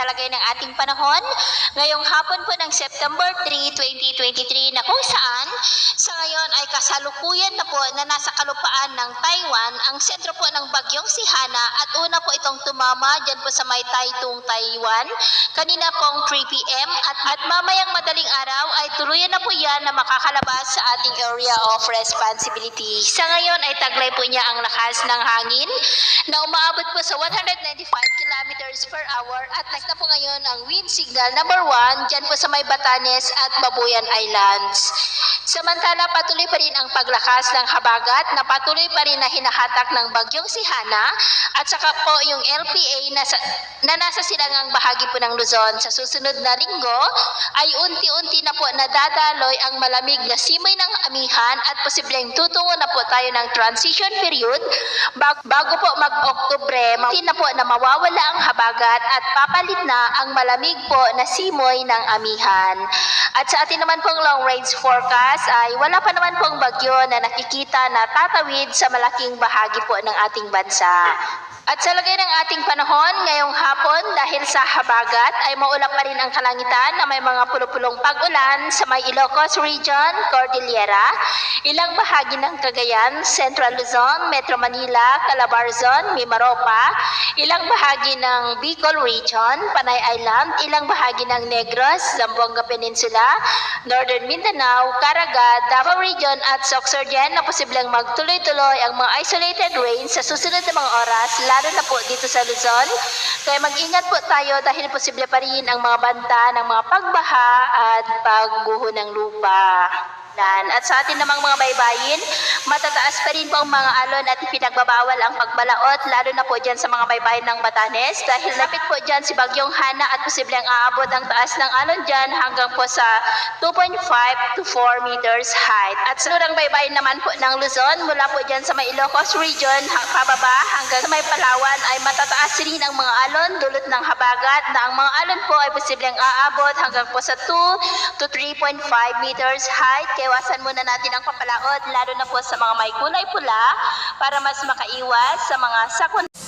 sa lagay ng ating panahon. Ngayong hapon po ng September 3, 2023 na kung saan sa ngayon ay kasalukuyan na po na nasa kalupaan ng Taiwan ang sentro po ng bagyong si Hana at una po itong tumama dyan po sa may Taitung, Taiwan kanina pong 3 p.m. at, at mamayang madaling araw ay tuluyan na po yan na makakalabas sa ating area of responsibility. Sa ngayon ay taglay po niya ang lakas ng hangin na umaabot po sa 195 kilometers per hour at next na po ngayon ang wind signal number 1 dyan po sa may Batanes at Babuyan Islands. Samantala patuloy pa rin ang paglakas ng habagat na patuloy pa rin na hinahatak ng bagyong si Hana at saka po yung LPA na, sa, na nasa silangang bahagi po ng Luzon. Sa susunod na linggo ay unti-unti na po nadadaloy ang malamig na simoy ng amihan at posibleng tutungo na po tayo ng transition period bag- bago po mag-Oktubre, na po na mawawala ang habagat at papalit na ang malamig po na simoy ng amihan. At sa atin naman pong long range forecast ay wala pa naman pong bagyo na nakikita na tatawid sa malaking bahagi po ng ating bansa. At sa lagay ng ating panahon, ngayong hapon dahil sa habagat ay maulap pa rin ang kalangitan na may mga pulupulong pag-ulan sa may Ilocos Region, Cordillera, ilang bahagi ng Cagayan, Central Luzon, Metro Manila, Calabarzon, Mimaropa, ilang bahagi ng Bicol Region, Panay Island, ilang bahagi ng Negros, Zamboanga Peninsula, Northern Mindanao, Caraga, Davao Region at Sorsogon na posibleng magtuloy-tuloy ang mga isolated rain sa susunod na mga oras, lalo na po dito sa Luzon. Kaya mag-ingat po tayo dahil posible pa rin ang mga banta ng mga pagbaha at pagguho ng lupa. Dan. At sa atin namang mga baybayin, matataas pa rin po ang mga alon at pinagbabawal ang pagbalaot, lalo na po dyan sa mga baybayin ng Batanes dahil lapit po dyan si Bagyong Hana at posibleng aabot ang taas ng alon dyan hanggang po sa 2.5 to 4 meters height. At sa lurang baybayin naman po ng Luzon, mula po dyan sa may Ilocos Region, pababa hanggang sa may Palawan ay matataas rin ang mga alon dulot ng habagat na ang mga alon po ay posibleng aabot hanggang po sa 2 to 3.5 meters height. Kaya iwasan muna natin ang papalaot lalo na po sa mga may kulay pula para mas makaiwas sa mga sakuna